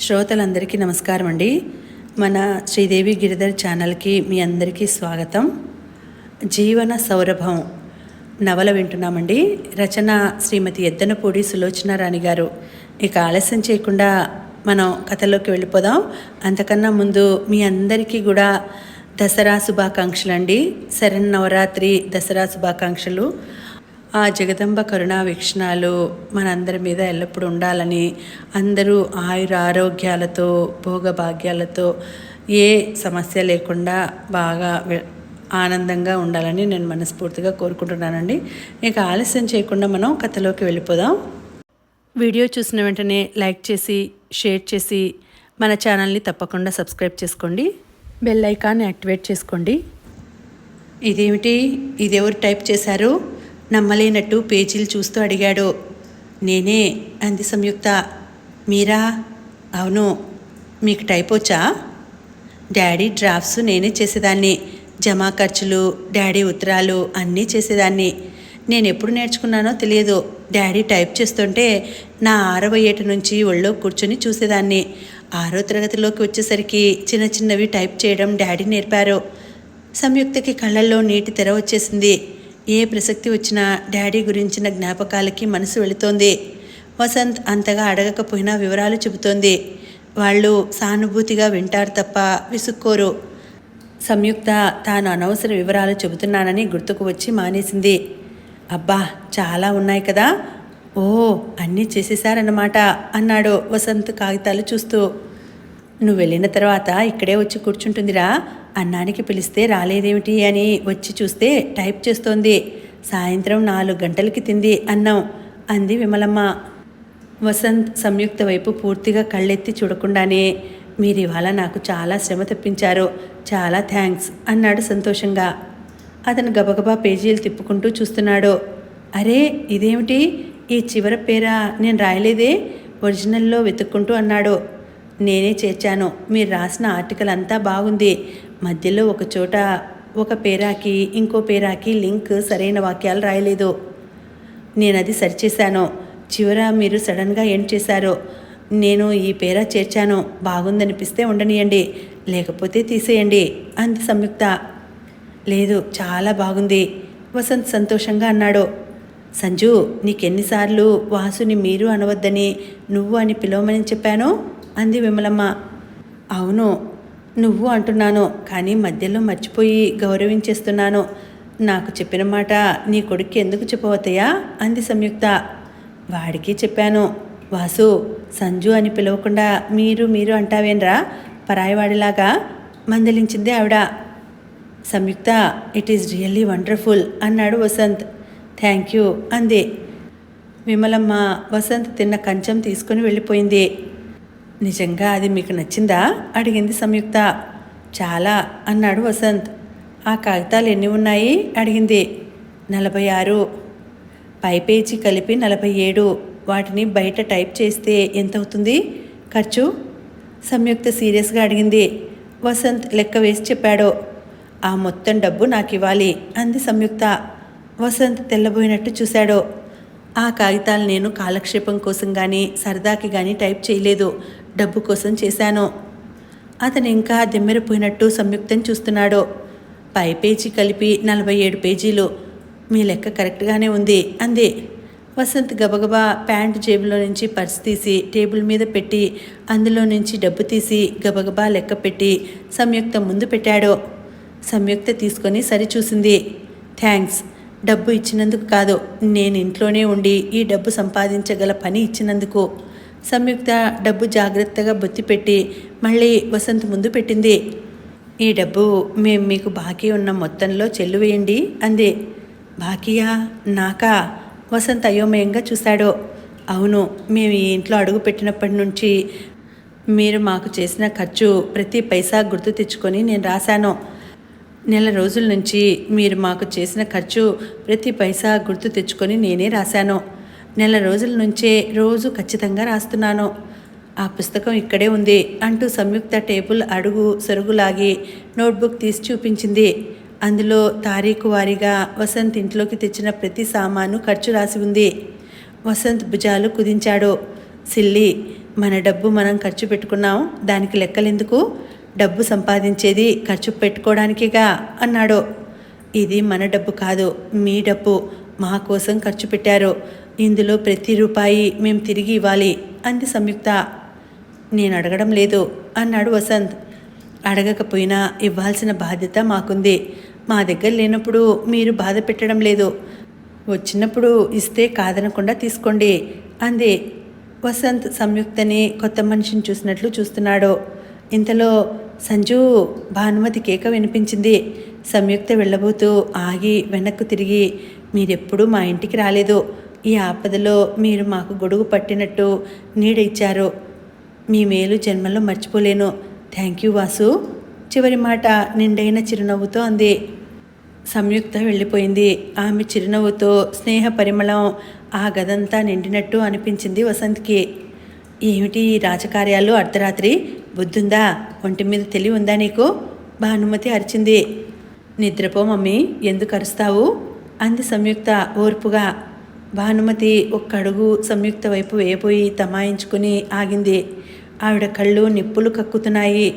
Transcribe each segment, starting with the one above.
శ్రోతలందరికీ నమస్కారం అండి. మన శ్రీదేవి గిరిధర్ ఛానల్కి మీ అందరికీ స్వాగతం. జీవన సౌరభం నవల వింటున్నామండి. రచన శ్రీమతి ఎద్దనపూడి సులోచన రాణి గారు. ఇక ఆలస్యం చేయకుండా మనం కథలోకి వెళ్ళిపోదాం. అంతకన్నా ముందు మీ అందరికీ కూడా దసరా శుభాకాంక్షలు అండి శరణ్ నవరాత్రి దసరా శుభాకాంక్షలు. ఆ జగదంబ కరుణా వీక్షణాలు మనందరి మీద ఎల్లప్పుడూ ఉండాలని అందరూ ఆయుర ఆరోగ్యాలతో భోగభాగ్యాలతో ఏ సమస్య లేకుండా బాగా ఆనందంగా ఉండాలని నేను మనస్ఫూర్తిగా కోరుకుంటున్నానండి. ఇక ఆలస్యం చేయకుండా మనం కథలోకి వెళ్ళిపోదాం. వీడియో చూసిన వెంటనే లైక్ చేసి షేర్ చేసి మన ఛానల్ని తప్పకుండా సబ్స్క్రైబ్ చేసుకోండి. బెల్ ఐకాన్ యాక్టివేట్ చేసుకోండి. ఇదేమిటి? ఇదెవరు టైప్ చేశారు? నమ్మలేనట్టు పేజీలు చూస్తూ అడిగాడు. నేనే అంది సంయుక్త. మీరా? అవును. మీకు టైప్ వచ్చా? డాడీ డ్రాఫ్ట్స్ నేనే చేసేదాన్ని. జమా ఖర్చులు డాడీ ఉత్తరాలు అన్నీ చేసేదాన్ని. నేను ఎప్పుడు నేర్చుకున్నానో తెలియదు. డాడీ టైప్ చేస్తుంటే నా ఆరవ ఏట నుంచి ఒళ్ళో కూర్చొని చూసేదాన్ని. ఆరో తరగతిలోకి వచ్చేసరికి చిన్న చిన్నవి టైప్ చేయడం డాడీ నేర్పారు. సంయుక్తకి కళ్ళల్లో నీటి తెర వచ్చేసింది. ఏ ప్రసక్తి వచ్చినా డాడీ గురించిన జ్ఞాపకాలకి మనసు వెళుతోంది. వసంత్ అంతగా అడగకపోయినా వివరాలు చెబుతోంది. వాళ్ళు సానుభూతిగా వింటారు తప్ప విసుక్కోరు. సంయుక్త తాను అనవసర వివరాలు చెబుతున్నానని గుర్తుకు వచ్చి మానేసింది. అబ్బా చాలా ఉన్నాయి కదా. ఓ అన్నీ చేసేశారన్నమాట అన్నాడు వసంత్ కాగితాలు చూస్తూ. నువ్వు వెళ్ళిన తర్వాత ఇక్కడే వచ్చి కూర్చుంటుందిరా. అన్నానికి పిలిస్తే రాలేదేమిటి అని వచ్చి చూస్తే టైప్ చేస్తోంది. సాయంత్రం నాలుగు గంటలకి తింది అన్నాం. అంది విమలమ్మ. వసంత్ సంయుక్త వైపు పూర్తిగా కళ్ళెత్తి చూడకుండానే మీరు ఇవాళ నాకు చాలా శ్రమ తెప్పించారు. చాలా థ్యాంక్స్ అన్నాడు సంతోషంగా. అతను గబగబా పేజీలు తిప్పుకుంటూ చూస్తున్నాడు. అరే ఇదేమిటి? ఈ చివరి పేరా? నేను రాయలేదే? ఒరిజినల్లో వెతుక్కుంటూ అన్నాడు. నేనే చేర్చాను. మీరు రాసిన ఆర్టికల్ అంతా బాగుంది. మధ్యలో ఒక చోట ఒక పేరాకి ఇంకో పేరాకి లింక్ సరైన వాక్యాలు రాయలేదు. నేను అది సరిచేశాను. చివర మీరు సడన్గా ఎండ్ చేశారు? నేను ఈ పేరా చేర్చాను. బాగుందనిపిస్తే ఉండనియండి. లేకపోతే తీసేయండి అంది సంయుక్త. లేదు చాలా బాగుంది. వసంత్ సంతోషంగా అన్నాడు. సంజు నీకెన్నిసార్లు వాసుని మీరు అనవద్దని నువ్వు అని పిలవమని చెప్పాను? అంది విమలమ్మ. అవును నువ్వు అంటున్నాను కానీ మధ్యలో మర్చిపోయి గౌరవించేస్తున్నాను. నాకు చెప్పిన మాట నీ కొడుక్కి ఎందుకు చెప్పవతయా అంది సంయుక్త. వాడికి చెప్పాను. వాసు సంజు అని పిలవకుండా మీరు మీరు అంటావేంరా? పరాయివాడిలాగా మందలించింది ఆవిడ. Samyuktha it is really wonderful అన్నాడు వసంత్. థ్యాంక్ యూ అంది. విమలమ్మ వసంత్ తిన్న కంచం తీసుకుని వెళ్ళిపోయింది. నిజంగా అది మీకు నచ్చిందా? అడిగింది సంయుక్త. చాలా అన్నాడు వసంత్. ఆ కాగితాలు ఎన్ని ఉన్నాయి? అడిగింది. నలభై ఆరు. పై పేజీ కలిపి నలభై ఏడు. వాటిని బయట టైప్ చేస్తే ఎంత అవుతుంది ఖర్చు? సంయుక్త సీరియస్గా అడిగింది. వసంత్ లెక్క వేసి చెప్పాడు. ఆ మొత్తం డబ్బు నాకు ఇవ్వాలి అంది సంయుక్త. వసంత్ తెల్లబోయినట్టు చూశాడు. ఆ కాగితాలు నేను కాలక్షేపం కోసం కానీ సరదాకి కానీ టైప్ చేయలేదు. డబ్బు కోసం చేశాను. అతను ఇంకా దిమ్మెరపోయినట్టు సంయుక్తం చూస్తున్నాడు. పై పేజీ కలిపి నలభై ఏడు పేజీలు. మీ లెక్క కరెక్ట్గానే ఉంది అంది. వసంత్ గబగబా ప్యాంటు జేబులో నుంచి పర్స్ తీసి టేబుల్ మీద పెట్టి అందులో నుంచి డబ్బు తీసి గబగబా లెక్క పెట్టి సంయుక్త ముందు పెట్టాడు. సంయుక్త తీసుకొని సరిచూసింది. థ్యాంక్స్ డబ్బు ఇచ్చినందుకు కాదు నేను ఇంట్లోనే ఉండి ఈ డబ్బు సంపాదించగల పని ఇచ్చినందుకు. సంయుక్త డబ్బు జాగ్రత్తగా బొత్తిపెట్టి మళ్ళీ వసంత్ ముందు పెట్టింది. ఈ డబ్బు మేము మీకు బాకీ ఉన్న మొత్తంలో చెల్లువేయండి అంది. బాకీయా? నాకా? వసంత్ అయోమయంగా చూశాడు. అవును మేము ఈ ఇంట్లో అడుగు పెట్టినప్పటి నుంచి మీరు మాకు చేసిన ఖర్చు ప్రతి పైసా గుర్తు తెచ్చుకొని నేను రాశాను. నెల రోజుల నుంచి మీరు మాకు చేసిన ఖర్చు ప్రతి పైసా గుర్తు తెచ్చుకొని నేనే రాశాను. నెల రోజుల నుంచే రోజు ఖచ్చితంగా రాస్తున్నాను. ఆ పుస్తకం ఇక్కడే ఉంది అంటూ సంయుక్త టేబుల్ అడుగు సరుగులాగి నోట్బుక్ తీసి చూపించింది. అందులో తారీఖు వారీగా వసంత్ ఇంట్లోకి తెచ్చిన ప్రతి సామాను ఖర్చు రాసి ఉంది. వసంత్ భుజాలు కుదించాడు. సిల్లి మన డబ్బు మనం ఖర్చు పెట్టుకున్నాం దానికి లెక్కలెందుకు? డబ్బు సంపాదించేది ఖర్చు పెట్టుకోవడానికిగా అన్నాడు. ఇది మన డబ్బు కాదు మీ డబ్బు మా కోసం ఖర్చు పెట్టారు. ఇందులో ప్రతి రూపాయి మేము తిరిగి ఇవ్వాలి. అంది సంయుక్త. నేను అడగడం లేదు అన్నాడు వసంత్. అడగకపోయినా ఇవ్వాల్సిన బాధ్యత మాకుంది. మా దగ్గర లేనప్పుడు మీరు బాధ పెట్టడం లేదు. వచ్చినప్పుడు ఇస్తే కాదనకుండా తీసుకోండి అంది. వసంత్ సంయుక్తని కొత్త మనిషిని చూసినట్లు చూస్తున్నాడు. ఇంతలో సంజు భానుమతి కేక వినిపించింది. సంయుక్త వెళ్ళబోతూ ఆగి వెనక్కు తిరిగి మీరెప్పుడూ మా ఇంటికి రాలేదు. ఈ ఆపదలో మీరు మాకు గొడుగు పట్టినట్టు నీడ ఇచ్చారు మీ మేలు జన్మలో మర్చిపోలేను. Thank you Vasu. చివరి మాట నిండైన చిరునవ్వుతో అంది. సంయుక్త వెళ్ళిపోయింది. ఆమె చిరునవ్వుతో స్నేహ పరిమళం ఆ గదంతా నిండినట్టు అనిపించింది వసంత్కి. ఏమిటి ఈ రాజకార్యాలు అర్ధరాత్రి? బుద్ధుందా? ఒంటి మీద తెలివి ఉందా నీకు? భానుమతి అరిచింది. నిద్రపో మమ్మీ ఎందుకు అరుస్తావు? అంది సంయుక్త ఓర్పుగా. భానుమతి ఒక్కడుగు సంయుక్త వైపు వేయబోయి తమాయించుకుని ఆగింది. ఆవిడ కళ్ళు నిప్పులు కక్కుతున్నాయి.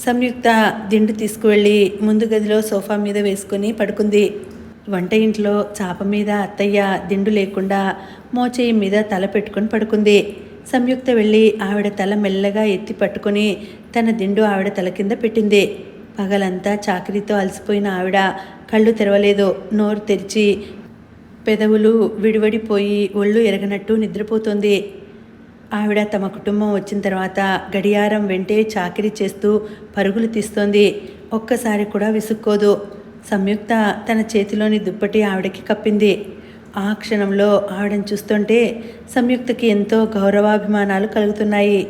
సంయుక్త దిండు తీసుకువెళ్ళి ముందు గదిలో సోఫా మీద వేసుకుని పడుకుంది. వంట ఇంట్లో చాప మీద అత్తయ్య దిండు లేకుండా మోచేయి మీద తల పెట్టుకొని పడుకుంది. సంయుక్త వెళ్ళి ఆవిడ తల మెల్లగా ఎత్తి పట్టుకొని తన దిండు ఆవిడ తల కింద పెట్టింది. పగలంతా చాకరీతో అలసిపోయిన ఆవిడ కళ్ళు తెరవలేదు. నోరు తెరిచి పెదవులు విడివడిపోయి ఒళ్ళు ఎరగనట్టు నిద్రపోతుంది. ఆవిడ తమ కుటుంబం వచ్చిన తర్వాత గడియారం వెంటే చాకిరీ చేస్తూ పరుగులు తీస్తోంది. ఒక్కసారి కూడా విసుక్కోదు. సంయుక్త తన చేతిలోని దుప్పటి ఆవిడకి కప్పింది. ఆ క్షణంలో ఆవిడని చూస్తుంటే సంయుక్తకి ఎంతో గౌరవాభిమానాలు కలుగుతున్నాయి.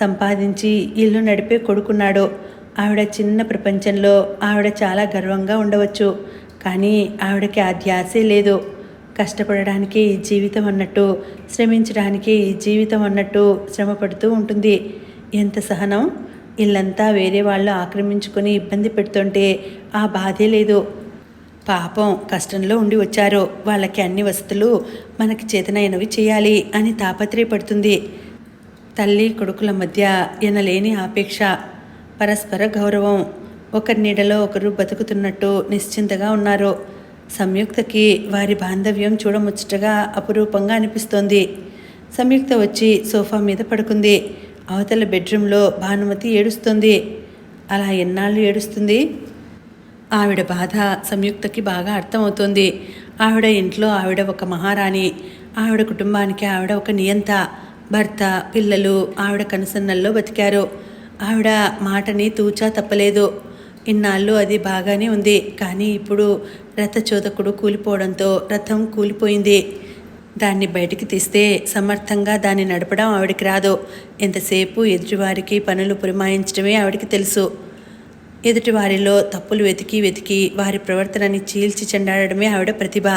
సంపాదించి ఇల్లు నడిపే కొడుకున్నాడు. ఆవిడ చిన్న ప్రపంచంలో ఆవిడ చాలా గర్వంగా ఉండవచ్చు. కానీ ఆవిడకి ఆ ధ్యాసే లేదు. కష్టపడడానికి జీవితం అన్నట్టు శ్రమించడానికి ఈ జీవితం అన్నట్టు శ్రమపడుతూ ఉంటుంది. ఎంత సహనం? ఇల్లంతా వేరే వాళ్ళు ఆక్రమించుకొని ఇబ్బంది పెడుతుంటే ఆ బాధే లేదు. పాపం కష్టంలో ఉండి వచ్చారు. వాళ్ళకి అన్ని వసతులు మనకి చేతనైనవి చేయాలి అని తాపత్రయపడుతుంది. తల్లి కొడుకుల మధ్య ఎనలేని ఆపేక్ష పరస్పర గౌరవం. ఒకరి నీడలో ఒకరు బతుకుతున్నట్టు నిశ్చింతగా ఉన్నారు. సంయుక్తకి వారి బాంధవ్యం చూడముచ్చటగా అపురూపంగా అనిపిస్తోంది. సంయుక్త వచ్చి సోఫా మీద పడుకుంది. అవతల బెడ్రూమ్లో భానుమతి ఏడుస్తుంది. అలా ఎన్నాళ్ళు ఏడుస్తుంది? ఆవిడ బాధ సంయుక్తకి బాగా అర్థమవుతుంది. ఆవిడ ఇంట్లో ఆవిడ ఒక మహారాణి. ఆవిడ కుటుంబానికి ఆవిడ ఒక నియంత. భర్త పిల్లలు ఆవిడ కనుసన్నల్లో బతికారు. ఆవిడ మాటని తూచా తప్పలేదు. ఇన్నాళ్ళు అది బాగానే ఉంది. కానీ ఇప్పుడు రథచోదకుడు కూలిపోవడంతో రథం కూలిపోయింది. దాన్ని బయటికి తీస్తే సమర్థంగా దాన్ని నడపడం ఆవిడకి రాదు. ఎంతసేపు ఎదుటివారికి పనులు పురమాయించడమే ఆవిడకి తెలుసు. ఎదుటివారిలో తప్పులు వెతికి వెతికి వారి ప్రవర్తనని చీల్చి చెండాడమే ఆవిడ ప్రతిభ.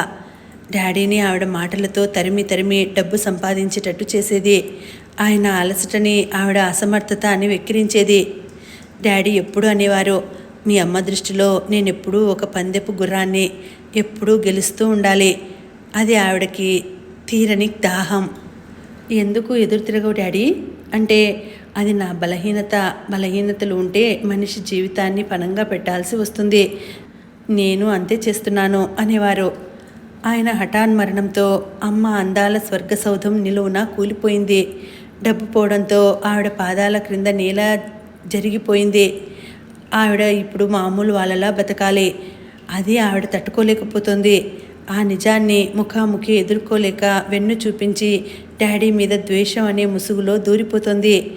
డాడీని ఆవిడ మాటలతో తరిమి తరిమి డబ్బు సంపాదించేటట్టు చేసేది. ఆయన అలసటని ఆవిడ అసమర్థత అని వెక్కిరించేది. డాడీ ఎప్పుడు అనేవారు? మీ అమ్మ దృష్టిలో నేనెప్పుడూ ఒక పందెపు గుర్రాన్ని ఎప్పుడూ గెలుస్తూ ఉండాలి. అది ఆవిడకి తీరని దాహం. ఎందుకు ఎదురు తిరగవు డాడీ? అంటే అది నా బలహీనత బలహీనతలు ఉంటే మనిషి జీవితాన్ని పణంగా పెట్టాల్సి వస్తుంది. నేను అంతే చేస్తున్నాను అనేవారు. ఆయన హఠాన్ మరణంతో అమ్మ అందాల స్వర్గ సౌధం నిలువున కూలిపోయింది. డబ్బు పోవడంతో ఆవిడ పాదాల క్రింద నేల జరిగిపోయింది. ఆవిడ ఇప్పుడు మామూలు వాళ్ళలా బతకాలి. అది ఆవిడ తట్టుకోలేకపోతుంది. ఆ నిజాన్ని ముఖాముఖి ఎదుర్కోలేక వెన్ను చూపించి డాడీ మీద ద్వేషం అనే ముసుగులో దూరిపోతుంది.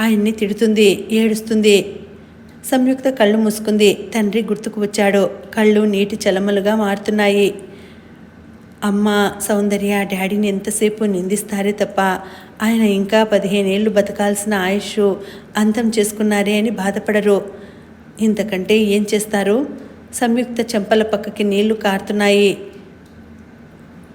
ఆయన్ని తిడుతుంది ఏడుస్తుంది. సంయుక్త కళ్ళు మూసుకుంది. తండ్రి గుర్తుకు వచ్చాడు. కళ్ళు నీటి చలమలుగా మారుతున్నాయి. అమ్మ సౌందర్య డాడీని ఎంతసేపు నిందిస్తారే తప్ప ఆయన ఇంకా పదిహేనేళ్ళు బతకాల్సిన ఆయుష్ అంతం చేసుకున్నారే అని బాధపడరు. ఇంతకంటే ఏం చేస్తారు? సంయుక్త చెంపల పక్కకి నీళ్ళు కారుతున్నాయి.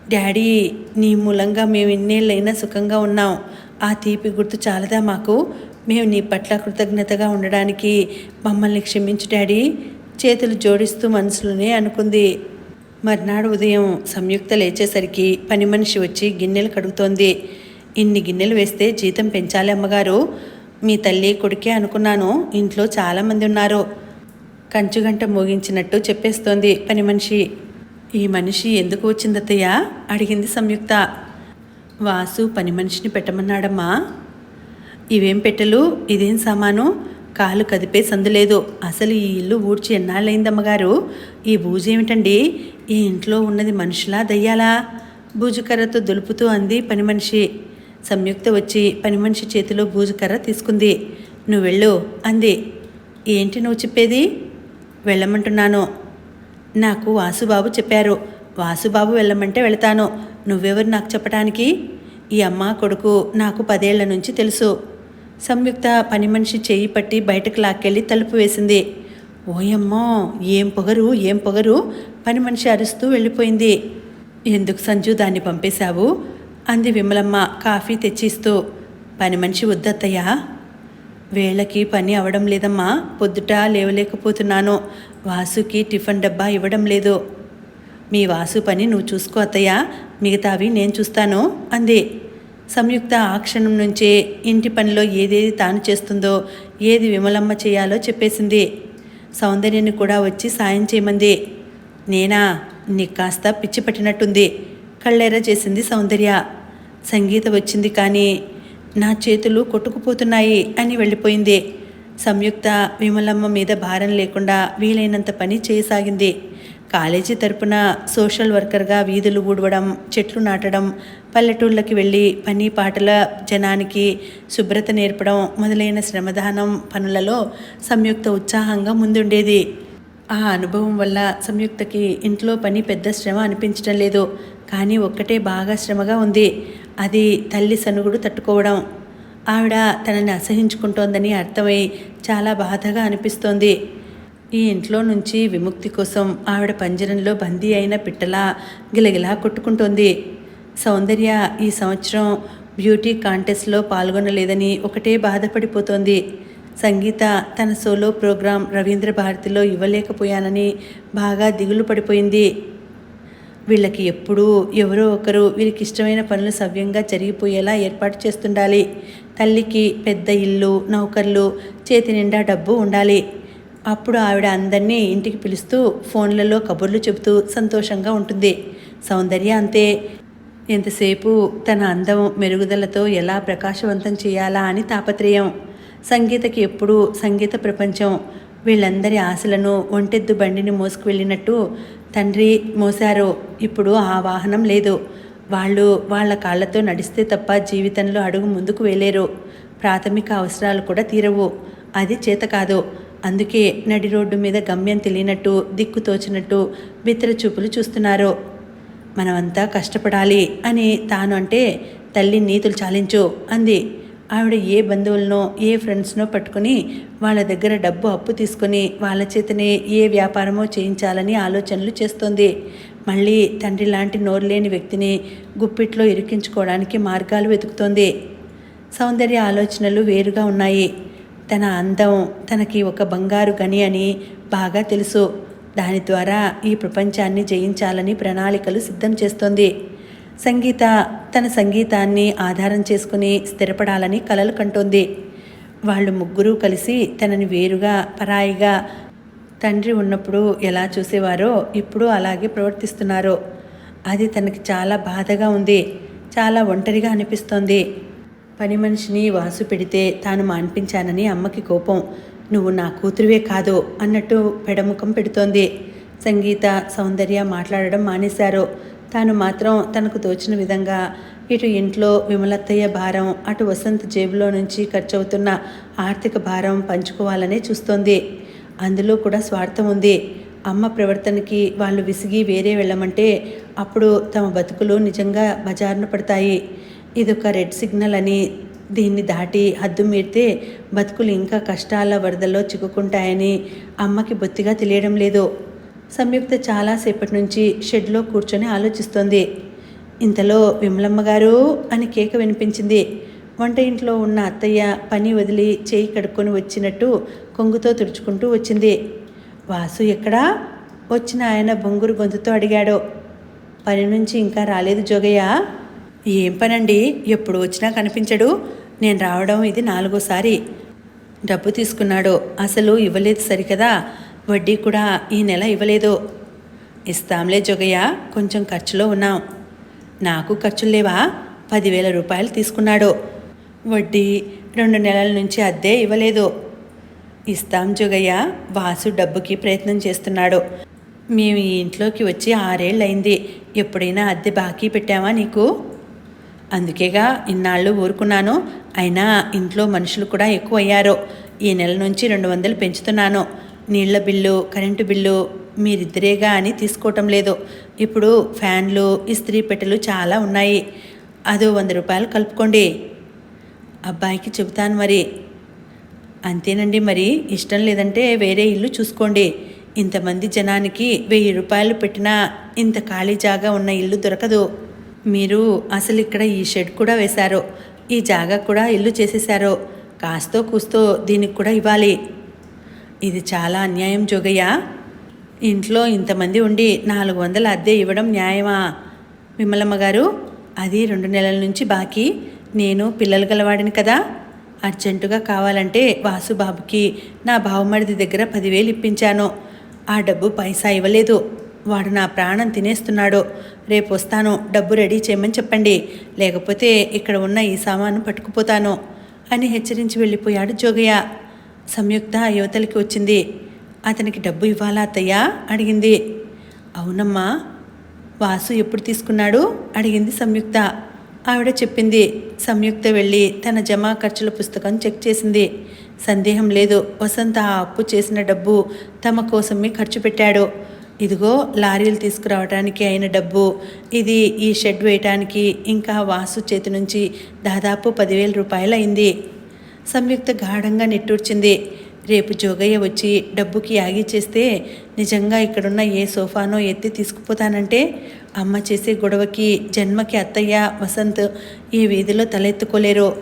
డాడీ నీ మూలంగా మేము ఇన్నేళ్ళైనా సుఖంగా ఉన్నాం. ఆ తీపి గుర్తు చాలదా మాకు? మేము నీ పట్ల కృతజ్ఞతగా ఉండడానికి మమ్మల్ని క్షమించు డాడీ. చేతులు జోడిస్తూ మనసులోనే అనుకుంది. మర్నాడు ఉదయం సంయుక్త లేచేసరికి పని మనిషి వచ్చి గిన్నెలు కడుగుతోంది. ఇన్ని గిన్నెలు వేస్తే జీతం పెంచాలి అమ్మగారు. మీ తల్లి కొడుకే అనుకున్నాను. ఇంట్లో చాలామంది ఉన్నారు. కంచుగంట మోగించినట్టు చెప్పేస్తోంది పని మనిషి. ఈ మనిషి ఎందుకు వచ్చిందత్తయ్య? అడిగింది సంయుక్త. వాసు పని మనిషిని పెట్టమన్నాడమ్మా. ఇవేం పెట్టలు? ఇదేం సామాను? కాలు కదిపే సందులేదు అసలు ఈ ఇల్లు ఊడ్చి ఎన్నాళ్ళైందమ్మగారు ఈ బూజు ఏమిటండి ఈ ఇంట్లో ఉన్నది మనుషులా దయ్యాలా? బూజుకర్రతో దులుపుతూ అంది పని మనిషి. సంయుక్త వచ్చి పని మనిషి చేతిలో బూజుకర్ర తీసుకుంది. నువ్వు వెళ్ళు అంది. ఏంటి నువ్వు చెప్పేది? వెళ్ళమంటున్నాను. నాకు వాసుబాబు చెప్పారు. వాసుబాబు వెళ్ళమంటే వెళతాను. నువ్వెవరు నాకు చెప్పడానికి ఈ అమ్మ కొడుకు నాకు పదేళ్ళ నుంచి తెలుసు. సంయుక్త పని మనిషి చేయి పట్టి బయటకు లాక్కెళ్ళి తలుపు వేసింది. ఓయమ్మో ఏం పొగరు ఏం పొగరు? పని మనిషి అరుస్తూ వెళ్ళిపోయింది. ఎందుకు సంజు దాన్ని పంపేశావు? అంది విమలమ్మ కాఫీ తెచ్చిస్తూ. పని మనిషి వద్దత్తయ్యా. వేళకి పని అవడం లేదమ్మా. పొద్దుట లేవలేకపోతున్నాను. వాసుకి టిఫిన్ డబ్బా ఇవ్వడం లేదు. మీ వాసు పని నువ్వు చూసుకో అత్తయ్య. మిగతావి నేను చూస్తాను అంది. సంయుక్త ఆ క్షణం నుంచే ఇంటి పనిలో ఏదేది తాను చేస్తుందో ఏది విమలమ్మ చేయాలో చెప్పేసింది. సౌందర్యని కూడా వచ్చి సాయం చేయమంది. నేనా? నీకు కాస్త పిచ్చి పట్టినట్టుంది. కళ్ళెర చేసింది సౌందర్య. సంగీత వచ్చింది కానీ నా చేతులు కొట్టుకుపోతున్నాయి అని వెళ్ళిపోయింది. సంయుక్త విమలమ్మ మీద భారం లేకుండా వీలైనంత పని చేయసాగింది. కాలేజీ తరపున సోషల్ వర్కర్గా వీధులు ఊడవడం చెట్లు నాటడం పల్లెటూళ్ళకి వెళ్ళి పని పాటల జనానికి శుభ్రత నేర్పడం మొదలైన శ్రమదానం పనులలో సంయుక్త ఉత్సాహంగా ముందుండేది. ఆ అనుభవం వల్ల సంయుక్తకి ఇంట్లో పని పెద్ద శ్రమ అనిపించడం లేదు. కానీ ఒక్కటే బాగా శ్రమగా ఉంది. అది తల్లి సనుగుడు తట్టుకోవడం. ఆవిడ తనని అసహించుకుంటోందని అర్థమై చాలా బాధగా అనిపిస్తోంది. ఈ ఇంట్లో నుంచి విముక్తి కోసం ఆవిడ పంజరంలో బందీ అయిన పిట్టలా గిలగిలా కొట్టుకుంటోంది. సౌందర్య ఈ సంవత్సరం బ్యూటీ కాంటెస్ట్లో పాల్గొనలేదని ఒకటే బాధపడిపోతోంది. సంగీత తన సోలో ప్రోగ్రాం రవీంద్ర భారతిలో ఇవ్వలేకపోయానని బాగా దిగులు పడిపోయింది వీళ్ళకి ఎప్పుడూ ఎవరో ఒకరు వీరికి ఇష్టమైన పనులు సవ్యంగా జరిగిపోయేలా ఏర్పాటు చేస్తుండాలి. తల్లికి పెద్ద ఇల్లు నౌకర్లు చేతి నిండా డబ్బు ఉండాలి. అప్పుడు ఆవిడ అందరినీ ఇంటికి పిలుస్తూ ఫోన్లలో కబుర్లు చెబుతూ సంతోషంగా ఉంటుంది. సౌందర్య అంతే. ఎంతసేపు తన అందం మెరుగుదలతో ఎలా ప్రకాశవంతం చేయాలా అని తాపత్రయం. సంగీతకి ఎప్పుడూ సంగీత ప్రపంచం వీళ్ళందరి ఆశలను ఒంటెద్దు బండిని మోసుకు వెళ్ళినట్టు తండ్రి మోసారు ఇప్పుడు ఆ వాహనం లేదు. వాళ్ళు వాళ్ళ కాళ్ళతో నడిస్తే తప్ప జీవితంలో అడుగు ముందుకు వేలేరు. ప్రాథమిక అవసరాలు కూడా తీరవు. అది చేత కాదు. అందుకే నడి రోడ్డు మీద గమ్యం తెలియనట్టు దిక్కు తోచినట్టు బిత్తర చూపులు చూస్తున్నారు. మనమంతా కష్టపడాలి అని తాను అంటే తల్లి నీతులు చాలించు అంది. ఆవిడ ఏ బంధువులనో ఏ ఫ్రెండ్స్నో పట్టుకుని వాళ్ళ దగ్గర డబ్బు అప్పు తీసుకొని వాళ్ళ చేతనే ఏ వ్యాపారమో చేయించాలని ఆలోచనలు చేస్తోంది. మళ్ళీ తండ్రి లాంటి నోరులేని వ్యక్తిని గుప్పిట్లో ఇరికించుకోవడానికి మార్గాలు వెతుకుతోంది. సౌందర్య ఆలోచనలు వేరుగా ఉన్నాయి. తన అందం తనకి ఒక బంగారు గని అని బాగా తెలుసు. దాని ద్వారా ఈ ప్రపంచాన్ని జయించాలని ప్రణాళికలు సిద్ధం చేస్తోంది. సంగీత తన సంగీతాన్ని ఆధారం చేసుకుని స్థిరపడాలని కలలు కంటోంది. వాళ్ళు ముగ్గురు కలిసి తనని వేరుగా పరాయిగా తండ్రి ఉన్నప్పుడు ఎలా చూసేవారో ఇప్పుడు అలాగే ప్రవర్తిస్తున్నారు. అది తనకి చాలా బాధగా ఉంది. చాలా ఒంటరిగా అనిపిస్తోంది. పని మనిషిని వాసు పెడితే తాను మాన్పించానని అమ్మకి కోపం. నువ్వు నా కూతురువే కాదు అన్నట్టు పెడముఖం పెడుతోంది. సంగీత సౌందర్య మాట్లాడడం మానేశారు. తాను మాత్రం తనకు తోచిన విధంగా ఇటు ఇంట్లో విమలత్తయ్య భారం అటు వసంత్ జేబులో నుంచి ఖర్చవుతున్న ఆర్థిక భారం పంచుకోవాలనే చూస్తోంది. అందులో కూడా స్వార్థం ఉంది. అమ్మ ప్రవర్తనకి వాళ్ళు విసిగి వేరే వెళ్ళమంటే అప్పుడు తమ బతుకులు నిజంగా బజారున పడతాయి. ఇదొక రెడ్ సిగ్నల్ అని దీన్ని దాటి హద్దు మీరితే బతుకులు ఇంకా కష్టాల వరదల్లో చిక్కుకుంటాయని అమ్మకి బొత్తిగా తెలియడం లేదు. సంయుక్త చాలాసేపటి నుంచి షెడ్లో కూర్చొని ఆలోచిస్తోంది. ఇంతలో విమలమ్మ గారు అని కేక వినిపించింది. వంట ఇంట్లో ఉన్న అత్తయ్య పని వదిలి చేయి కడుక్కొని వచ్చినట్టు కొంగుతో తుడుచుకుంటూ వచ్చింది. వాసు ఎక్కడా? వచ్చిన ఆయన బొంగురు గొంతుతో అడిగాడు. పని నుంచి ఇంకా రాలేదు జోగయ్య. ఏం పనండి? ఎప్పుడు వచ్చినా కనిపించడు. నేను రావడం ఇది నాలుగోసారి. డబ్బు తీసుకున్నాడు. అసలు ఇవ్వలేదు సరికదా? వడ్డీ కూడా ఈ నెల ఇవ్వలేదు. ఇస్తాంలే జొగయ్య కొంచెం ఖర్చులో ఉన్నాం. నాకు ఖర్చులు లేవా? పదివేల రూపాయలు తీసుకున్నాడు. వడ్డీ రెండు నెలల నుంచి అద్దె ఇవ్వలేదు. ఇస్తాం జొగయ్య వాసు డబ్బుకి ప్రయత్నం చేస్తున్నాడు. మేము ఈ ఇంట్లోకి వచ్చి ఆరేళ్ళయింది. ఎప్పుడైనా అద్దె బాకీ పెట్టావా నీకు? అందుకేగా ఇన్నాళ్ళు ఊరుకున్నాను. అయినా ఇంట్లో మనుషులు కూడా ఎక్కువ అయ్యారు ఈ నెల నుంచి రెండు వందలు పెంచుతున్నాను. నీళ్ళ బిల్లు కరెంటు బిల్లు మీరిద్దరేగా అని తీసుకోవటం లేదు. ఇప్పుడు ఫ్యాన్లు ఇస్త్రీ పెట్టెలు చాలా ఉన్నాయి. అదో వంద రూపాయలు కలుపుకోండి. అబ్బాయికి చెబుతాను మరి. అంతేనండి మరి ఇష్టం లేదంటే వేరే ఇల్లు చూసుకోండి. ఇంతమంది జనానికి వెయ్యి రూపాయలు పెట్టినా ఇంత ఖాళీ జాగా ఉన్న ఇల్లు దొరకదు. మీరు అసలు ఇక్కడ ఈ షెడ్ కూడా వేశారు. ఈ జాగా కూడా ఇల్లు చేసేశారు. కాస్తో కూస్తో దీనికి కూడా ఇవ్వాలి. ఇది చాలా అన్యాయం జోగయ్య. ఇంట్లో ఇంతమంది ఉండి నాలుగు వందల అద్దె ఇవ్వడం న్యాయమా? విమలమ్మ గారు అది రెండు నెలల నుంచి బాకీ. నేను పిల్లలు గలవాడిని కదా. అర్జెంటుగా కావాలంటే వాసుబాబుకి నా బావమరిది దగ్గర పదివేలు ఇప్పించాను. ఆ డబ్బు పైసా ఇవ్వలేదు. వాడు నా ప్రాణం తినేస్తున్నాడు. రేపు వస్తాను. డబ్బు రెడీ చేయమని చెప్పండి. లేకపోతే ఇక్కడ ఉన్న ఈ సామాను పట్టుకుపోతాను అని హెచ్చరించి వెళ్ళిపోయాడు జోగయ్య. సంయుక్త యువతలకి వచ్చింది. అతనికి డబ్బు ఇవ్వాలా అత్తయ్యా? అడిగింది. అవునమ్మా. వాసు ఎప్పుడు తీసుకున్నాడు? అడిగింది సంయుక్త. ఆవిడ చెప్పింది. సంయుక్త వెళ్ళి తన జమా ఖర్చుల పుస్తకం చెక్ చేసింది. సందేహం లేదు. వసంత ఆ అప్పు చేసిన డబ్బు తమ కోసమే ఖర్చు పెట్టాడు. ఇదిగో లారీలు తీసుకురావడానికి అయిన డబ్బు. ఇది ఈ షెడ్ వేయటానికి. ఇంకా వాసు చేతి నుంచి దాదాపు పదివేల రూపాయలు అయింది సంయుక్త గాఢంగా నిట్టూర్చింది. రేపు జోగయ్య వచ్చి డబ్బుకి యాగి చేస్తే నిజంగా ఇక్కడున్న ఏ సోఫానో ఎత్తి తీసుకుపోతానంటే అమ్మ చేసే గొడవకి జన్మకి అత్తయ్య వసంత్ ఈ వీధిలో తలెత్తుకోలేరు.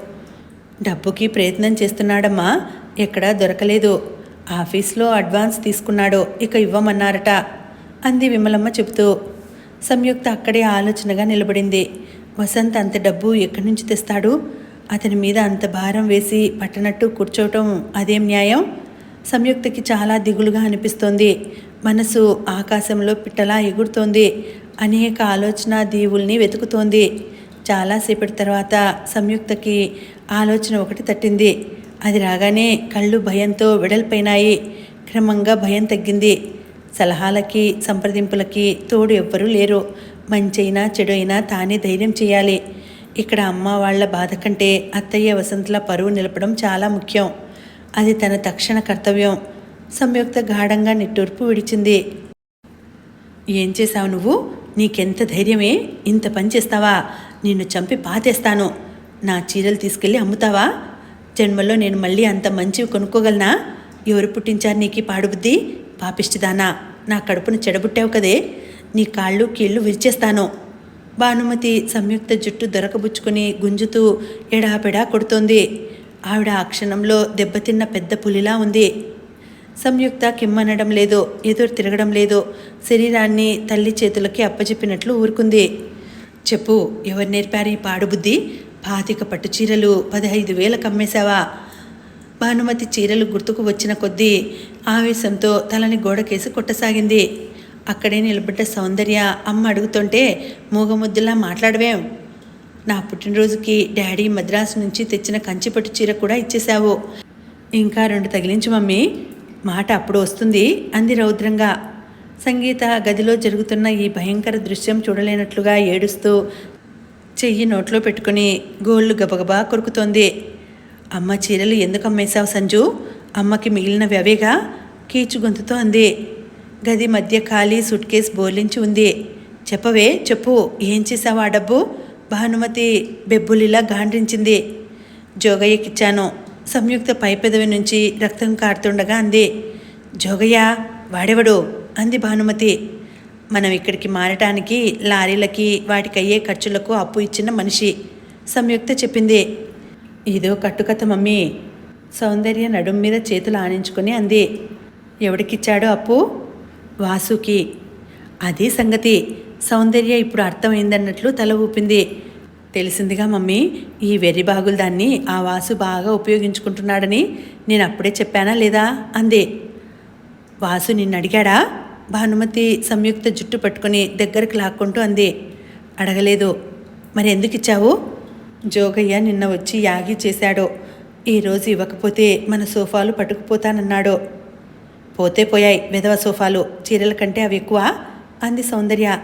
డబ్బుకి ప్రయత్నం చేస్తున్నాడమ్మా ఎక్కడా దొరకలేదు. ఆఫీస్లో అడ్వాన్స్ తీసుకున్నాడు ఇక ఇవ్వమన్నారట అంది విమలమ్మ చెబుతూ. సంయుక్త అక్కడే ఆలోచనగా నిలబడింది. వసంత్ అంత డబ్బు ఎక్కడి నుంచి తెస్తాడు? అతని మీద అంత భారం వేసి పట్టనట్టు కూర్చోవటం అదేం న్యాయం? సంయుక్తకి చాలా దిగులుగా అనిపిస్తోంది. మనసు ఆకాశంలో పిట్టలా ఎగురుతోంది. అనేక ఆలోచన దీవుల్ని వెతుకుతోంది. చాలాసేపటి తర్వాత సంయుక్తకి ఆలోచన ఒకటి తట్టింది. అది రాగానే కళ్ళు భయంతో వెడల్పోయినాయి క్రమంగా భయం తగ్గింది. సలహాలకి సంప్రదింపులకి తోడు ఎవ్వరూ లేరు. మంచైనా చెడైనా తానే ధైర్యం చేయాలి. ఇక్కడ అమ్మ వాళ్ళ బాధ కంటే అత్తయ్య వసంతల పరువు నిలపడం చాలా ముఖ్యం. అది తన తక్షణ కర్తవ్యం. సంయుక్త గాఢంగా నిట్టూర్పు విడిచింది. ఏం చేశావు నువ్వు? నీకెంత ధైర్యమే? ఇంత పని చేస్తావా? నిన్ను చంపి పాతేస్తాను. నా చీరలు తీసుకెళ్ళి అమ్ముతావా? జన్మలో నేను మళ్ళీ అంత మంచివి కొనుక్కోగలనా? ఎవరు పుట్టించారు నీకు పాడుబుద్ది పాడుబుద్ధి? పాపిష్టిదానా? నా కడుపును చెడబుట్టావు కదే. నీ కాళ్ళు కీళ్ళు విరిచేస్తాను. భానుమతి సంయుక్త జుట్టు దొరకబుచ్చుకుని గుంజుతూ ఎడాపెడా కొడుతోంది. ఆవిడ ఆ క్షణంలో దెబ్బతిన్న పెద్ద పులిలా ఉంది. సంయుక్త కిమ్మనడం లేదో ఎదురు తిరగడం లేదో. శరీరాన్ని తల్లి చేతులకి అప్పచెప్పినట్లు ఊరుకుంది. చెప్పు ఎవరు నేర్పారు ఈ పాడుబుద్ధి? పాతిక పట్టు చీరలు పదహైదు వేలకు అమ్మేశావా భానుమతి చీరలు గుర్తుకు వచ్చిన కొద్దీ ఆవేశంతో తలని గోడకేసి కొట్టసాగింది. అక్కడే నిలబడ్డ సౌందర్య అమ్మ అడుగుతుంటే మూగముద్దులా మాట్లాడవేం? నా పుట్టినరోజుకి డాడీ మద్రాసు నుంచి తెచ్చిన కంచిపట్టు చీర కూడా ఇచ్చేశావు. ఇంకా రెండు తగిలించు మమ్మీ. మాట అప్పుడు వస్తుంది అంది రౌద్రంగా. సంగీత గదిలో జరుగుతున్న ఈ భయంకర దృశ్యం చూడలేనట్లుగా ఏడుస్తూ చెయ్యి నోట్లో పెట్టుకుని గోళ్ళు గబగబా కొరుకుతోంది. అమ్మ చీరలు ఎందుకు అమ్మేశావు సంజు? అమ్మకి మిగిలినవి అవేగా? కీచు గొంతుతో అంది. గది మధ్య ఖాళీ సూట్ కేస్ బోర్లించి ఉంది. చెప్పవే చెప్పు ఏం చేసావు ఆ డబ్బు? భానుమతి బెబ్బులిలా గాండ్రించింది. జోగయ్యకిచ్చాను. సంయుక్త పైపెదవి నుంచి రక్తం కారుతుండగా అంది. జోగయ్య వాడెవడు? అంది భానుమతి. మనం ఇక్కడికి మారటానికి లారీలకి వాటికి అయ్యే ఖర్చులకు అప్పు ఇచ్చిన మనిషి సంయుక్త చెప్పింది. ఇదో కట్టుకథ మమ్మీ. సౌందర్య నడుం మీద చేతులు ఆనించుకొని అంది. ఎవడికిచ్చాడో అప్పు? వాసుకి. అదే సంగతి. సౌందర్య ఇప్పుడు అర్థమైందన్నట్లు తల ఊపింది. తెలిసిందిగా మమ్మీ ఈ వెర్రి బాగులు దాన్ని ఆ వాసు బాగా ఉపయోగించుకుంటున్నాడని నేను అప్పుడే చెప్పానా లేదా? అంది. వాసు నిన్ను అడిగాడా భానుమతి సంయుక్త జుట్టు పట్టుకుని దగ్గరకు లాక్కుంటూ అంది. అడగలేదు. మరి ఎందుకు ఇచ్చావు? జోగయ్య నిన్న వచ్చి యాగి చేశాడో. ఈరోజు ఇవ్వకపోతే మన సోఫాలు పట్టుకుపోతానన్నాడు. పోతే పోయాయి. విధవ సోఫాలు చీరల కంటే అవి ఎక్కువ. అంది సౌందర్య.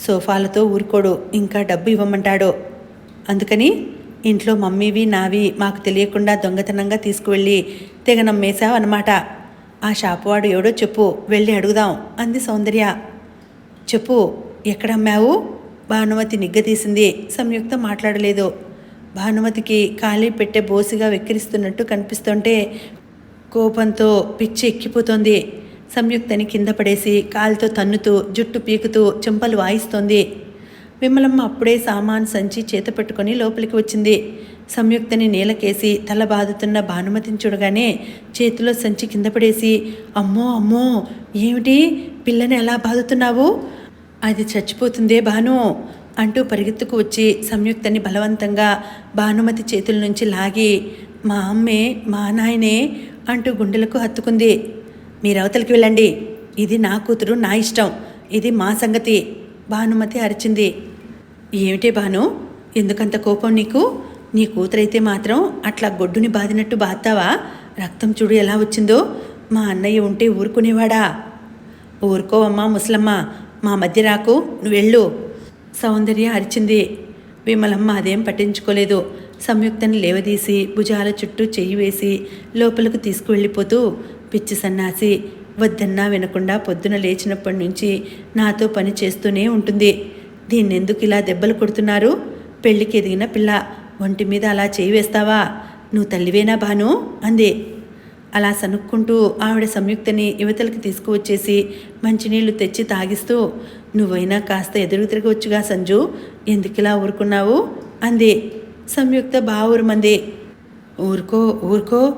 సోఫాలతో ఊరుకోడు. ఇంకా డబ్బు ఇవ్వమంటాడు. అందుకని ఇంట్లో మమ్మీవి నావి మాకు తెలియకుండా దొంగతనంగా తీసుకువెళ్ళి తెగ నమ్మేశావు అన్నమాట. ఆ షాపువాడు ఎవడో చెప్పు. వెళ్ళి అడుగుదాం. అంది సౌందర్య. చెప్పు ఎక్కడమ్మావు? భానుమతి నిగ్గదీసింది సంయుక్త మాట్లాడలేదు. భానుమతికి ఖాళీ పెట్టే బోసిగా వెక్కిరిస్తున్నట్టు కనిపిస్తుంటే కోపంతో పిచ్చి ఎక్కిపోతోంది. సంయుక్తని కింద పడేసి కాలుతో తన్నుతూ జుట్టు పీకుతూ చెంపలు వాయిస్తోంది. విమలమ్మ అప్పుడే సామాన్ సంచి చేత పెట్టుకొని లోపలికి వచ్చింది. సంయుక్తని నేలకేసి తల బాదుతున్న భానుమతిని చూడగానే చేతిలో సంచి కింద పడేసి అమ్మో అమ్మో ఏమిటి? పిల్లని ఎలా బాదుతున్నావు? అది చచ్చిపోతుందే భాను అంటూ పరిగెత్తుకు వచ్చి సంయుక్తని బలవంతంగా భానుమతి చేతుల నుంచి లాగి మా అమ్మే మా నాయనే అంటూ గుండెలకు హత్తుకుంది. మీరు అవతలికి వెళ్ళండి. ఇది నా కూతురు నా ఇష్టం. ఇది మా సంగతి భానుమతి అరిచింది. ఏమిటే భాను? ఎందుకంత కోపం నీకు? నీ కూతురైతే మాత్రం అట్లా గొడ్డుని బాదినట్టు బాస్తావా రక్తం చూడు ఎలా వచ్చిందో. మా అన్నయ్య ఉంటే ఊరుకునేవాడా? ఊరుకోవమ్మా ముసలమ్మ. మా మధ్య రాకు. నువ్వెళ్ళు సౌందర్య అరిచింది. విమలమ్మ అదేం పట్టించుకోలేదు. సంయుక్తని లేవదీసి భుజాల చుట్టూ చెయ్యి వేసి లోపలకు తీసుకువెళ్ళిపోతూ పిచ్చి సన్నాసి వద్దన్నా వినకుండా పొద్దున లేచినప్పటి నుంచి నాతో పని చేస్తూనే ఉంటుంది. దీన్నెందుకు ఇలా దెబ్బలు కొడుతున్నారు? పెళ్ళికి ఎదిగిన పిల్ల ఒంటి మీద అలా చేయి వేస్తావా? నువ్వు తల్లివేనా బాను అంది. అలా సనుక్కుంటూ ఆవిడ సంయుక్తని యువతలకి తీసుకువచ్చేసి మంచినీళ్ళు తెచ్చి తాగిస్తూ నువ్వైనా కాస్త ఎదురు తిరగవచ్చుగా సంజు ఎందుకిలా ఊరుకున్నావు? అంది. సంయుక్త బావురుమంది. ఊరుకో ఊరుకో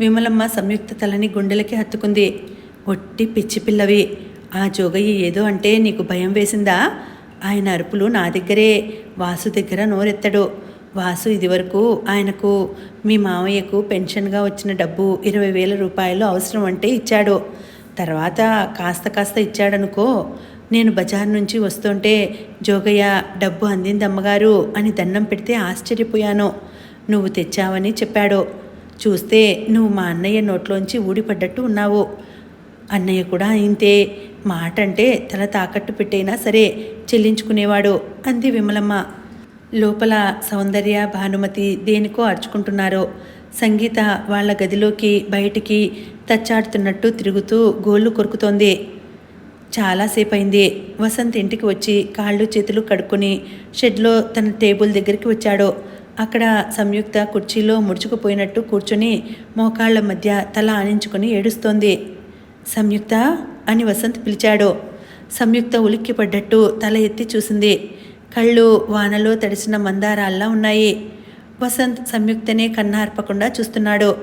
విమలమ్మ సంయుక్త తలని గుండెలకి హత్తుకుంది. ఒట్టి పిచ్చి పిల్లవి ఆ జోగయ్య ఏదో అంటే నీకు భయం వేసిందా? ఆయన అరుపులు నా దగ్గరే వాసు దగ్గర నోరెత్తడు. వాసు ఇదివరకు ఆయనకు మీ మామయ్యకు పెన్షన్గా వచ్చిన డబ్బు ఇరవై వేల రూపాయలు అవసరం అంటే ఇచ్చాడు. తర్వాత కాస్త కాస్త ఇచ్చాడనుకో నేను బజార్ నుంచి వస్తుంటే జోగయ్య డబ్బు అందింది అమ్మగారు అని దండం పెడితే ఆశ్చర్యపోయాను. నువ్వు తెచ్చావని చెప్పాడు. చూస్తే నువ్వు మా అన్నయ్య నోట్లోంచి ఊడిపడ్డట్టు ఉన్నావు. అన్నయ్య కూడా ఇంతే మాట అంటే తల తాకట్టు పెట్టైనా సరే చెల్లించుకునేవాడు అంది విమలమ్మ. లోపల సౌందర్య భానుమతి దేనికో అర్చుకుంటున్నారో. సంగీత వాళ్ళ గదిలోకి బయటికి తచ్చాడుతున్నట్టు తిరుగుతూ గోళ్ళు కొరుకుతోంది. చాలాసేపు అయింది వసంత్ ఇంటికి వచ్చి కాళ్ళు చేతులు కడుక్కొని షెడ్లో తన టేబుల్ దగ్గరికి వచ్చాడు. అక్కడ సంయుక్త కుర్చీలో ముడుచుకుపోయినట్టు కూర్చొని మోకాళ్ళ మధ్య తల ఆనించుకొని ఏడుస్తోంది. సంయుక్త? అని వసంత్ పిలిచాడు. సంయుక్త ఉలిక్కిపడ్డట్టు తల ఎత్తి చూసింది. కళ్ళు వానలో తడిసిన మందారాల్లా ఉన్నాయి. వసంత్ సంయుక్తనే కన్నార్పకుండా చూస్తున్నాడు.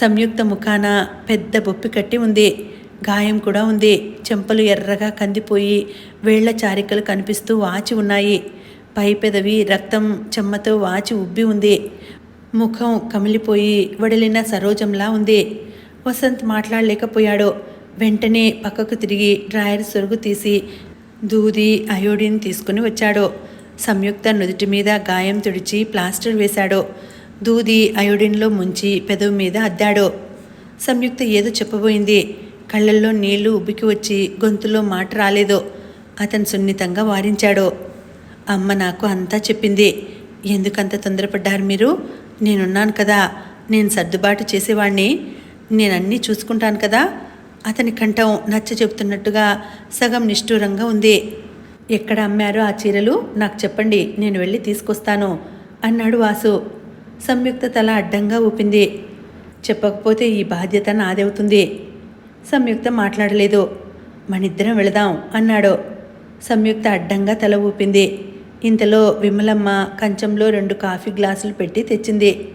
సంయుక్త ముఖాన పెద్ద బొప్పి కట్టి ఉంది. గాయం కూడా ఉంది. చెంపలు ఎర్రగా కందిపోయి వేళ్ళ చారికలు కనిపిస్తూ వాచి ఉన్నాయి. పై పెదవి రక్తం చెమ్మతో వాచి ఉబ్బి ఉంది. ముఖం కమిలిపోయి వడిలిన సరోజంలా ఉంది. వసంత్ మాట్లాడలేకపోయాడు. వెంటనే పక్కకు తిరిగి డ్రాయర్ సొరుగు తీసి దూది అయోడిన్ తీసుకుని వచ్చాడు. సంయుక్త నుదుటి మీద గాయం తుడిచి ప్లాస్టర్ వేశాడు. దూది అయోడిన్లో ముంచి పెదవి మీద అద్దాడు. సంయుక్త ఏదో చెప్పబోయింది. కళ్ళల్లో నీళ్ళు ఉబ్బికి వచ్చి గొంతులో మాట రాలేదు అతను సున్నితంగా వారించాడు. అమ్మ నాకు అంతా చెప్పింది. ఎందుకంత తొందరపడ్డారు మీరు? నేనున్నాను కదా. నేను సర్దుబాటు చేసేవాణ్ణి. నేను చూసుకుంటాను కదా. అతని కంఠం నచ్చ చెబుతున్నట్టుగా సగం నిష్ఠూరంగా ఉంది. ఎక్కడ అమ్మారో ఆ చీరలు? నాకు చెప్పండి నేను వెళ్ళి తీసుకొస్తాను అన్నాడు వాసు. సంయుక్త తల అడ్డంగా ఊపింది. చెప్పకపోతే ఈ బాధ్యత నాదవుతుంది. సంయుక్త మాట్లాడలేదు. మనిద్దరం వెళదాం అన్నాడు. సంయుక్త అడ్డంగా తల ఊపింది. ఇంతలో విమలమ్మ కంచంలో రెండు కాఫీ గ్లాసులు పెట్టి తెచ్చింది.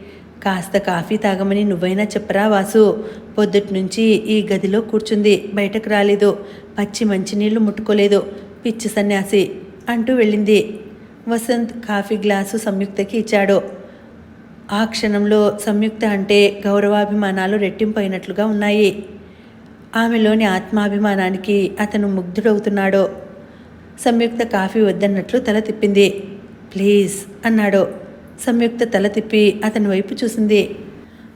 కాస్త కాఫీ తాగమని నువ్వైనా చెప్పరా వాసు? పొద్దుటి నుంచి ఈ గదిలో కూర్చుంది. బయటకు రాలేదు. పచ్చి మంచినీళ్ళు ముట్టుకోలేదు. పిచ్చి సన్యాసి అంటూ వెళ్ళింది. వసంత్ కాఫీ గ్లాసు సంయుక్తకి ఇచ్చాడు. ఆ క్షణంలో సంయుక్త అంటే గౌరవాభిమానాలు రెట్టింపైనట్లుగా ఉన్నాయి. ఆమెలోని ఆత్మాభిమానానికి అతను ముగ్ధుడవుతున్నాడు సంయుక్త కాఫీ వద్దన్నట్లు తల తిప్పింది. ప్లీజ్ అన్నాడు. సంయుక్త తల తిప్పి అతని వైపు చూసింది.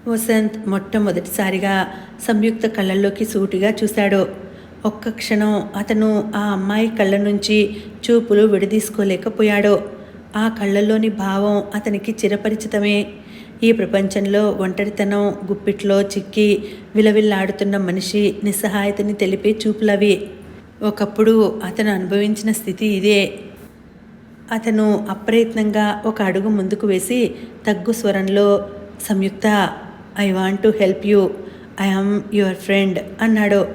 వసంత్ మొట్టమొదటిసారిగా సంయుక్త కళ్ళల్లోకి సూటిగా చూశాడు. ఒక్క క్షణం అతను ఆ అమ్మాయి కళ్ళ నుంచి చూపులు విడదీసుకోలేకపోయాడు. ఆ కళ్ళల్లోని భావం అతనికి చిరపరిచితమే. ఈ ప్రపంచంలో ఒంటరితనం గుప్పిట్లో చిక్కి విలవిల్లాడుతున్న మనిషి నిస్సహాయతని తెలిపే చూపులవి. ఒకప్పుడు అతను అనుభవించిన స్థితి ఇదే. అతను అప్రయత్నంగా ఒక అడుగు ముందుకు వేసి తగ్గు స్వరంలో Samyuktha I want to help you I am your friend అన్నాడు.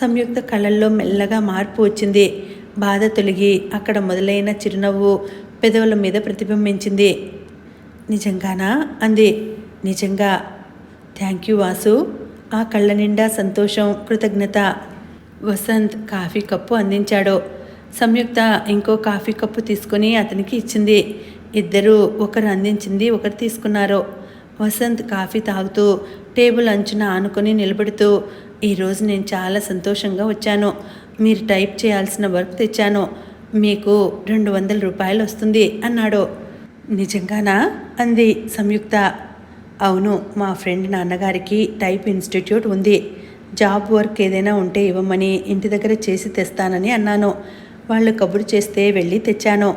సంయుక్త కళ్ళల్లో మెల్లగా మార్పు వచ్చింది. బాధ తొలగి అక్కడ మొదలైన చిరునవ్వు పెదవుల మీద ప్రతిబింబించింది. నిజంగానా? అంది. నిజంగా. Thank you Vasu. ఆ కళ్ళ నిండా సంతోషం కృతజ్ఞత. వసంత్ కాఫీ కప్పు అందించాడు. సంయుక్త ఇంకో కాఫీ కప్పు తీసుకుని అతనికి ఇచ్చింది. ఇద్దరు ఒకరు అందించింది ఒకరు తీసుకున్నారు. వసంత్ కాఫీ తాగుతూ టేబుల్ అంచున ఆనుకొని నిలబడుతూ ఈరోజు నేను చాలా సంతోషంగా వచ్చాను. మీరు టైప్ చేయాల్సిన వర్క్ తెచ్చాను. మీకు రెండు వందల రూపాయలు వస్తుంది అన్నాడు. నిజంగానా? అంది సంయుక్త. అవును మా ఫ్రెండ్ నాన్నగారికి టైప్ ఇన్స్టిట్యూట్ ఉంది. జాబ్ వర్క్ ఏదైనా ఉంటే ఇవ్వమని ఇంటి దగ్గర చేసి తెస్తానని అన్నాను. వాళ్ళు కబురు చేస్తే వెళ్ళి తెచ్చాను.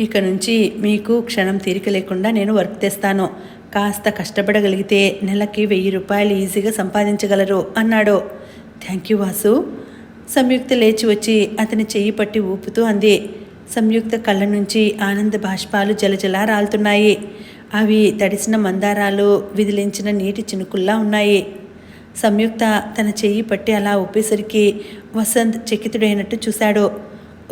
ఇక నుంచి మీకు క్షణం తీరిక లేకుండా నేను వర్క్ తెస్తాను. కాస్త కష్టపడగలిగితే నెలకి వెయ్యి రూపాయలు ఈజీగా సంపాదించగలరు అన్నాడు. Thank you Vasu. సంయుక్త లేచి వచ్చి అతని చెయ్యి పట్టి ఊపుతూ అంది. సంయుక్త కళ్ళ నుంచి ఆనంద బాష్పాలు జలజలా రాలుతున్నాయి. అవి తడిసిన మందారాలు విదిలించిన నీటి చినుకుల్లా ఉన్నాయి. సంయుక్త తన చెయ్యి పట్టి అలా ఊపేసరికి వసంత్ చకితుడైనట్టు చూశాడు.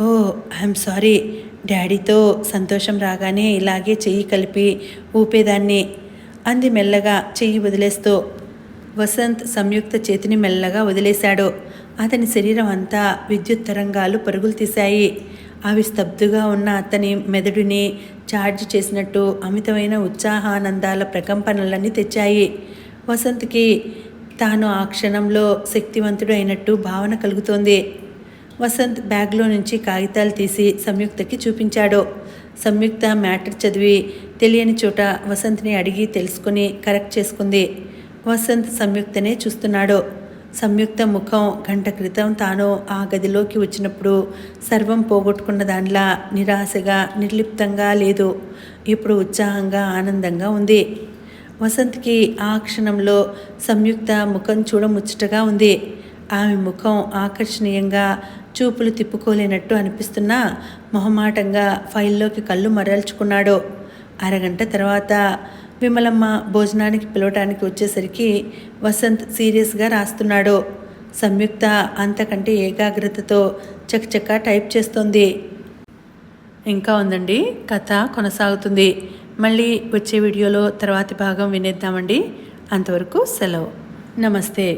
Oh I'm sorry. డాడీతో సంతోషం రాగానే ఇలాగే చెయ్యి కలిపి ఊపేదాన్ని. అంది మెల్లగా చెయ్యి వదిలేస్తూ. వసంత్ సంయుక్త చేతిని మెల్లగా వదిలేశాడు. అతని శరీరం అంతా విద్యుత్ తరంగాలు పరుగులు తీశాయి. అవి స్తబ్దుగా ఉన్న అతని మెదడుని ఛార్జ్ చేసినట్టు అమితమైన ఉత్సాహానందాల ప్రకంపనలన్నీ తెచ్చాయి. వసంత్కి తాను ఆ క్షణంలో శక్తివంతుడు అయినట్టు భావన కలుగుతోంది. వసంత్ బ్యాగ్లో నుంచి కాగితాలు తీసి సంయుక్తకి చూపించాడు. సంయుక్త మ్యాటర్ చదివి తెలియని చోట వసంత్ని అడిగి తెలుసుకుని కరెక్ట్ చేసుకుంది. వసంత్ సంయుక్తనే చూస్తున్నాడు. సంయుక్త ముఖం గంట క్రితం తాను ఆ గదిలోకి వచ్చినప్పుడు సర్వం పోగొట్టుకున్న దానిలా నిరాశగా నిర్లిప్తంగా లేదు. ఇప్పుడు ఉత్సాహంగా ఆనందంగా ఉంది. వసంత్కి ఆ క్షణంలో సంయుక్త ముఖం చూడముచ్చటగా ఉంది. ఆమె ముఖం ఆకర్షణీయంగా చూపులు తిప్పుకోలేనట్టు అనిపిస్తున్నా మొహమాటంగా ఫైల్లోకి కళ్ళు మరల్చుకున్నాడు. అరగంట తర్వాత విమలమ్మ భోజనానికి పిలవటానికి వచ్చేసరికి వసంత్ సీరియస్గా రాస్తున్నాడు. సంయుక్త అంతకంటే ఏకాగ్రతతో చకచకా టైప్ చేస్తోంది. ఇంకా ఉందండి. కథ కొనసాగుతుంది. మళ్ళీ వచ్చే వీడియోలో తర్వాతి భాగం వినేద్దామండి. అంతవరకు సెలవు. నమస్తే.